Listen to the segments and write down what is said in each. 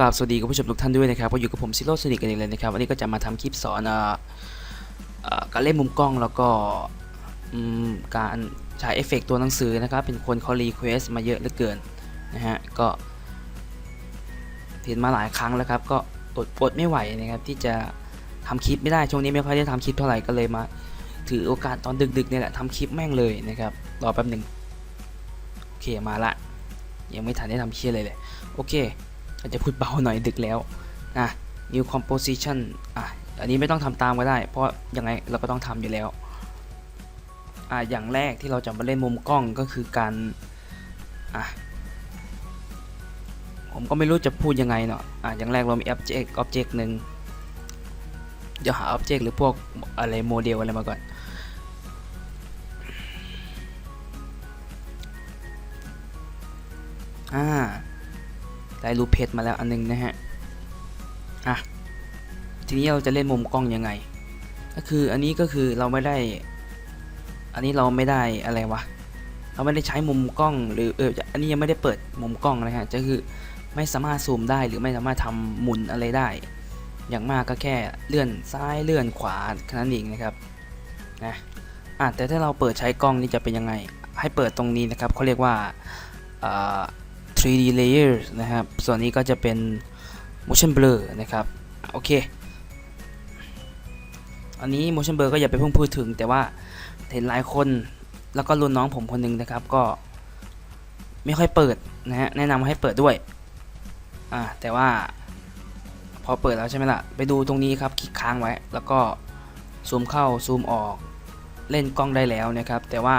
กราบสวัสดีคุณผู้ชมทุกท่านด้วยนะครับก็อยู่กับผมซิโร่สนิทกันอีกเลยนะครับวันนี้ก็จะมาทำคลิปสอนออการเล่นมุมกล้องแล้วก็การใช้เอฟเฟกต์ตัวหนังสือนะครับ เป็นคนเขารีเควสมาเยอะเหลือเกินนะฮะก็เห็นมาหลายครั้งแล้วครับ ก็อดอดไม่ไหวนะครับที่จะทำคลิปไม่ได้ช่วงนี้ไม่ค่อยได้ทำคลิปเท่าไหร่ก็เลยมา ถือโอกาสตอนดึกๆเนี่ยแหละทำคลิปแม่งเลยนะครับรอแป๊บหนึ่งโอเคมาละยังไม่ทันได้ทำคลิปเลยเลยโอเค อาจจะพูดเบาหน่อยดึกแล้วนะ new composition อะอันนี้ไม่ต้องทำตามก็ได้ เพราะยังไงเราก็ต้องทำอยู่แล้วอะอย่างแรกที่เราจะมาเล่นมุมกล้องก็คือการอะผมก็ไม่รู้จะพูดยังไงเนาะอะอย่างแรกเรามี object object หนึ่งเดี๋ยวหา object หรือพวกอะไรโมเดลอะไรมาก่อนอ่า ได้รูปเพชรมาแล้วอันนึงนะฮะอะทีนี้เราจะเล่นมุมกล้องยังไง ก็คืออันนี้ก็คือเราไม่ได้ อันนี้เราไม่ได้อะไรวะเราไม่ได้ใช้มุมกล้อง หรือเอออันนี้ยังไม่ได้เปิดมุมกล้องนะฮะจะคือไม่สามารถซูมได้หรือไม่สามารถทำหมุนอะไรได้ อย่างมากก็แค่เลื่อนซ้ายเลื่อนขวาแค่นั้นเองนะครับนะอะแต่ถ้าเราเปิดใช้กล้องนี่จะเป็นยังไง ให้เปิดตรงนี้นะครับเขาเรียกว่าอ่า 3D layers นะครับ ส่วนนี้ก็จะเป็น motion blur นะครับ โอเค อันนี้ motion blur ก็อย่าไปเพิ่งพูดถึง แต่ว่าเห็นหลายคนแล้วก็รุ่นน้องผมคนหนึงนะครับ ก็ไม่ค่อยเปิดนะฮะ แนะนำให้เปิดด้วย อ่า แต่ว่าพอเปิดแล้วใช่ไหมล่ะ ไปดูตรงนี้ครับคลิกค้างไว้ แล้วก็ซูมเข้าซูมออก เล่นกล้องได้แล้วนะครับ แต่ว่า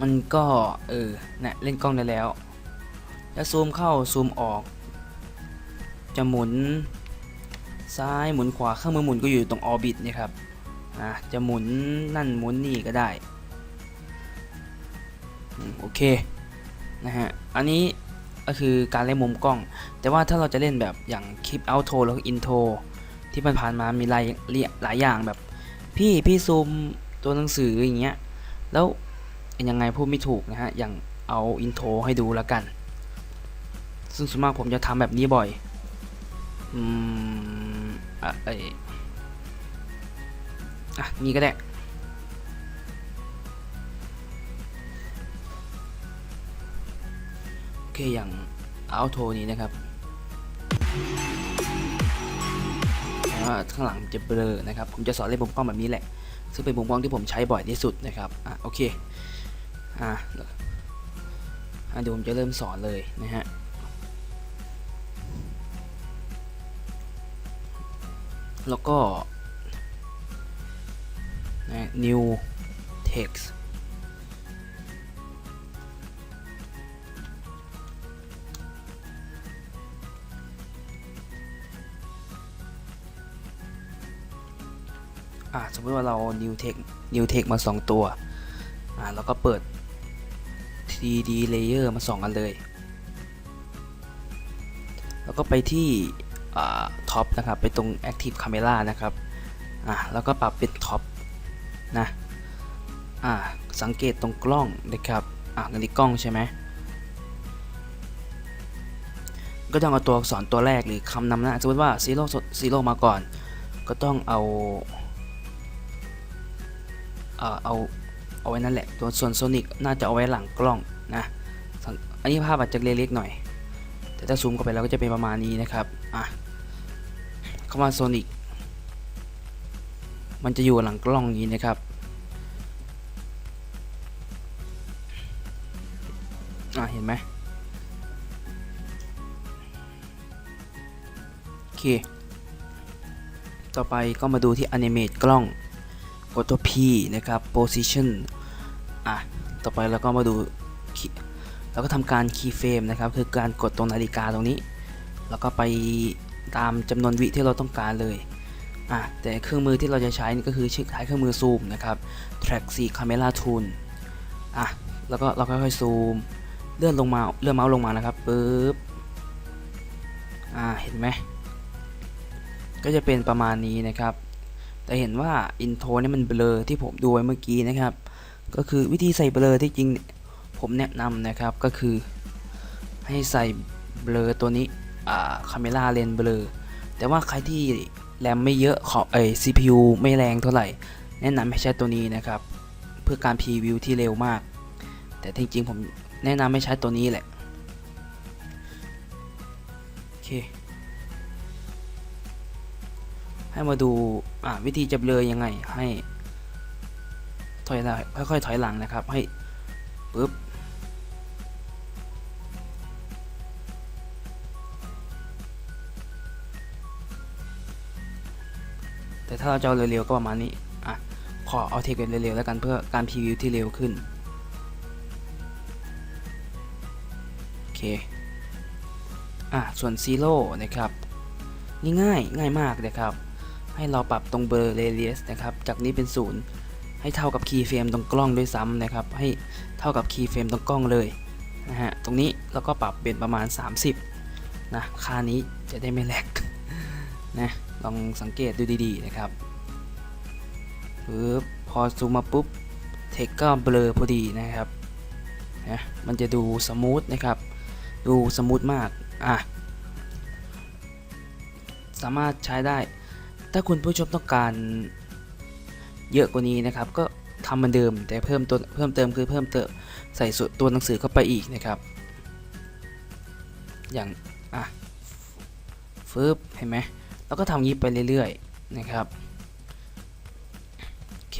มันก็เออนะเล่นกล้องได้แล้ว แล้วซูมเข้าซูมออก จะหมุนซ้ายหมุนขวาเครื่องมือหมุนก็อยู่ตรงออร์บิทนี่ครับอะจะหมุนนั่นหมุนนี่ก็ได้โอเคนะฮะอันนี้ก็คือการเล่นมุมกล้อง แต่ว่าถ้าเราจะเล่นแบบอย่างคลิปเอาโทแล้วก็อินโทที่มันผ่านมามีหลายหลายอย่างแบบ พี่พี่ซูมตัวหนังสืออย่างเงี้ยแล้ว ยังไงพูดไม่ถูกนะฮะ อย่างเอาอินโทรให้ดูแล้วกัน ซึ่งส่วนมากผมจะทำแบบนี้บ่อย อืมอะเอยอะ นี่ก็ได้โอเค อย่างเอาโทนี้นะครับแล้วาข้างหลังจะเบลอนะครับ ผมจะสอนเล่นมุมกล้องแบบนี้แหละ ซึ่งเป็นมุมกล้องที่ผมใช้บ่อยที่สุดนะครับ อะ โอเค อะอะเดี๋ยวผมจะเริ่มสอนเลยนะฮะแล้วก็นะ new text อะสมมติว่าเรา new text new text มา 2 ตัวอ่าแล้วก็เปิด 3D layer มาสองกันเลย แล้วก็ไปที่ท็อปนะครับ ไปตรง active camera นะครับ อ่าแล้วก็ปรับเป็นท็อปนะ อ่าสังเกตตรงกล้องนะครับ อ่านนี้กล้องใช่ไหมก็ต้องเอาตัวอักษรตัวแรกหรือคำนำหน้าสมมติว่า zero zero มาก่อน ก็ต้องเอา เอา เอาไว้นั่นแหละ ตัวส่วนโซนิกน่าจะเอาไว้หลังกล้องนะ อันนี้ภาพอาจจะเล็กๆหน่อย แต่ถ้าซูมเข้าไปแล้วก็จะเป็นประมาณนี้นะครับอะคำว่าโซนิกมันจะอยู่หลังกล้องอย่างนี้นะครับ อะเห็นไหมโอเค ต่อไปก็มาดูที่ Animate กล้องกดตัว P นะครับ position อะต่อไปเราก็มาดูเราก็ทำการ key frame นะครับ คือการกดตรงนาฬิกาตรงนี้ แล้วก็ไปตามจำนวนวิที่เราต้องการเลยอะแต่เครื่องมือที่เราจะใช้นี่ก็คือชื่อท้ายเครื่องมือซูมนะครับ track 4 camera tool อะแล้วก็เราค่อยๆซูม เลื่อนลงมาเลื่อนเมาส์ลงมานะครับปึ๊บอ่าเห็นไหมก็จะเป็นประมาณนี้นะครับ แต่เห็นว่าอินโทรนี่มันเบลอที่ผมดูไว้เมื่อกี้นะครับ ก็คือวิธีใส่เบลอที่จริงผมแนะนำนะครับก็คือให้ใส่เบลอตัวนี้อ่าคาเมล่าเลนเบลอแต่ว่าใครที่แรมไม่เยอะขอเอ้ย CPU ไม่แรงเท่าไหร่ แนะนำให้ใช้ตัวนี้นะครับ เพื่อการพรีวิวที่เร็วมาก แต่จริงๆผมแนะนำให้ใช้ตัวนี้แหละโอเคให้มาดูอ่าวิธีจะเบลอยังไงให้ ถอยหลังค่อยๆถอยหลังนะครับ ให้ปึ๊บแต่ถ้าเราจะเอาเร็วๆก็ประมาณนี้อะขอเอาเทคแบบเร็วๆแล้วกันเพื่อการพรีวิวที่เร็วขึ้นโอเคอะส่วนซีโร่นะครับนี่ง่ายง่ายมากนะครับ ให้เราปรับตรงเบอร์เรเดียสนะครับ จากนี้เป็นศูนย์ ให้เท่ากับคีย์เฟรมตรงกล้องด้วยซ้ำนะครับ ให้เท่ากับคีย์เฟรมตรงกล้องเลยนะฮะ ตรงนี้แล้วก็ปรับเป็นประมาณ 30 นะ ค่านี้จะได้ไม่แหลกนะ ลองสังเกตดูดีๆนะครับปึ๊บพอซูมมาปุ๊บ เทคก็เบลอพอดีนะครับนะมันจะดูสมูทนะครับ ดูสมูทมาก อะ สามารถใช้ได้ ถ้าคุณผู้ชมต้องการ เยอะกว่านี้นะครับก็ทำเหมือนเดิมแต่เพิ่มตัวเพิ่มเติมคือเพิ่มเติมใส่สตัวหนังสือเข้าไปอีกนะครับ อย่างอะฟึบเห็นไหมแล้วก็ทำงี้ไปเรื่อยๆนะครับโอเค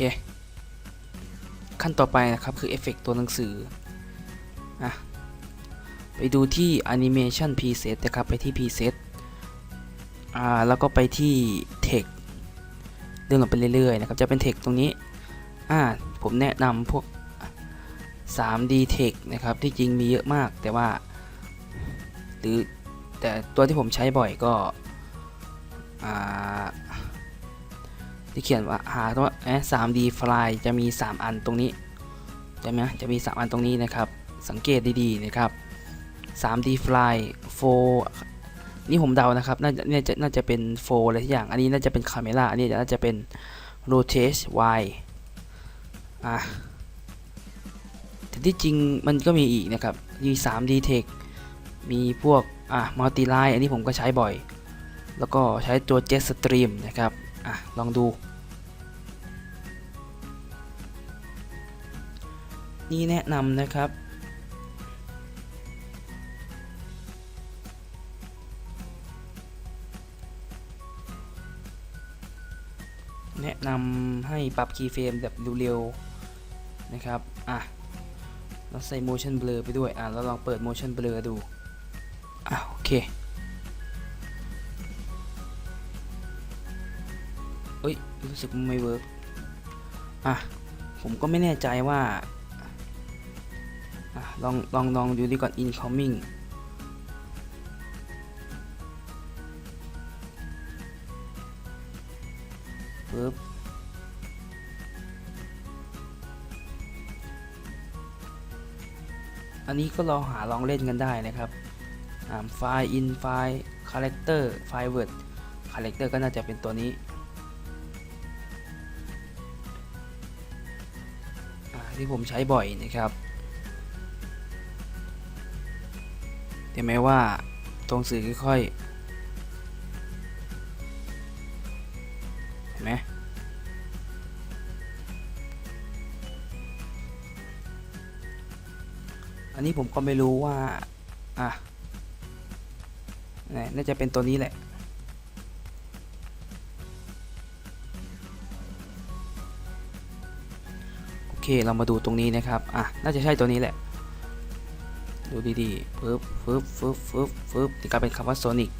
ขั้นต่อไปนะครับคือเอฟเฟกตัวหนังสืออะไปดูที่ Animation Preset นะครับไปที่ Preset อ่าแล้วก็ไปที่ Text เดินลงไปเรื่อยๆนะครับจะเป็น Text ตรงนี้อ่าผมแนะนำพวก 3D Text นะครับที่จริงมีเยอะมากแต่ว่า หรือแต่ตัวที่ผมใช้บ่อยก็อ่าที่เขียนว่าหาตัวแอ 3D Fly จะมี 3 อันตรงนี้ใช่ไหมจะมี 3 อันตรงนี้นะครับ สังเกตดีๆนะครับ 3D Fly 4 นี่ผมเดานะครับ น่าจะน่าจะน่าจะเป็น4อะไรทุกอย่าง อันนี้น่าจะเป็น Camera อันนี้น่าจะเป็น Rotate Y อะแต่ที่จริงมันก็มีอีกนะครับ มี 3D Text มีพวก อะ Multi Line อันนี้ผมก็ใช้บ่อย แล้วก็ใช้ตัว Jet Stream นะครับ อะ ลองดู นี่แนะนำนะครับ นำให้ปรับคีย์เฟรมแบบเร็วๆนะครับ อะ เราใส่ motion blur ไปด้วย อะ เราลองเปิด motion blur ดู อะ โอเคเอ้ย รู้สึกไม่เวิร์กอะ ผมก็ไม่แน่ใจว่าอะลอง ลอง ลองดูดีก่อน incoming ปึ๊บ อันนี้ก็ลองหาลองเล่นกันได้นะครับไฟล์อินไฟล์คาแรคเตอร์ไฟล์เวิร์ดคาแรคเตอร์ก็น่าจะเป็นตัวนี้ที่ผมใช้บ่อยนะครับแต่แม้ว่าตรงสื่อค่อยๆ นี้ผมก็ไม่รู้ว่า อะน่าจะเป็นตัวนี้แหละ โอเคเรามาดูตรงนี้นะครับ อะ น่าจะใช่ตัวนี้แหละ ดูดีๆปึ๊บปึ๊บปึ๊บปึ๊บปึ๊บที่กลายเป็นคำว่าโซนิก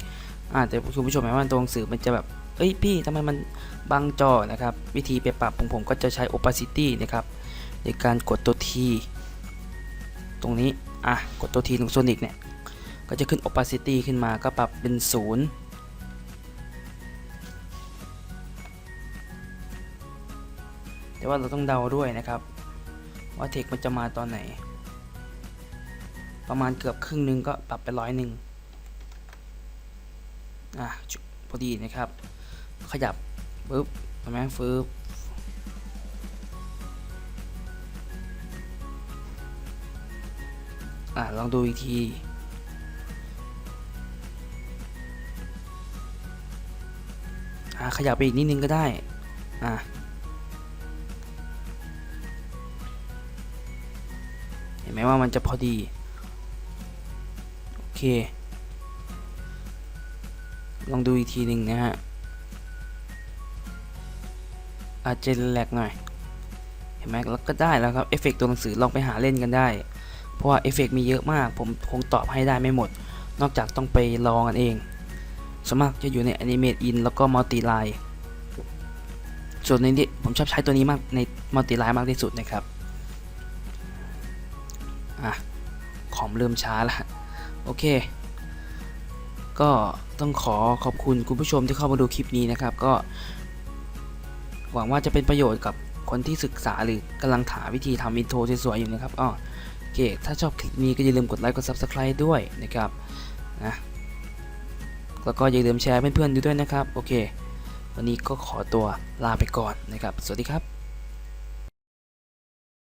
อะแต่คุณผู้ชมเห็นว่าตัวหนังสือมันจะแบบ เอ้ยพี่ทำไมมันบังจอนะครับ วิธีไปปรับของผมก็จะใช้ opacity นะครับ ในการกดตัว T ตรงนี้ อะ กดตัว T ตรงโซนิกเนี่ย ก็จะขึ้น opacity ขึ้นมาก็ปรับเป็น 0แต่ว่าเราต้องเดาด้วยนะครับ ว่าเทคมันจะมาตอนไหน ประมาณเกือบครึ่งนึงก็ปรับไปร้อยหนึ่งอะพอดีนะครับ ขยับปึ๊บเห็นไหมฟื้บ อ่าลองดูอีกที อ่าขยับไปอีกนิดนึงก็ได้ อ่าเห็นไหมว่ามันจะพอดี โอเค ลองดูอีกทีหนึ่งนะฮะ อาจจะแหลกหน่อย เห็นไหมแล้วก็ได้แล้วครับ เอฟเฟกตัวหนังสือลองไปหาเล่นกันได้ เพราะว่าเอฟเฟกต์มีเยอะมาก ผมคงตอบให้ได้ไม่หมด นอกจากต้องไปลองกันเองสวนมากจะอยู่ใน Animate In แล้วก็ Multi Line ส่วนในนี้ผมชอบใช้ตัวนี้มากใน Multi Line มากที่สุดนะครับอะคอมเริ่มช้าล้วโอเค ก็ต้องขอขอบคุณคุณผู้ชมที่เข้ามาดูคลิปนี้นะครับ ก็ หวังว่าจะเป็นประโยชน์กับคนที่ศึกษาหรือกำลังหาวิธีทำอินโทรสวยๆอยู่นะครับอ๋อ โอเค ถ้าชอบคลิปนี้ก็อย่าลืมกดไลค์กด Subscribe ด้วยนะครับนะแล้วก็อย่าลืมแชร์เพื่อนๆดูด้วยนะครับ โอเค วันนี้ก็ขอตัวลาไปก่อนนะครับ สวัสดีครับ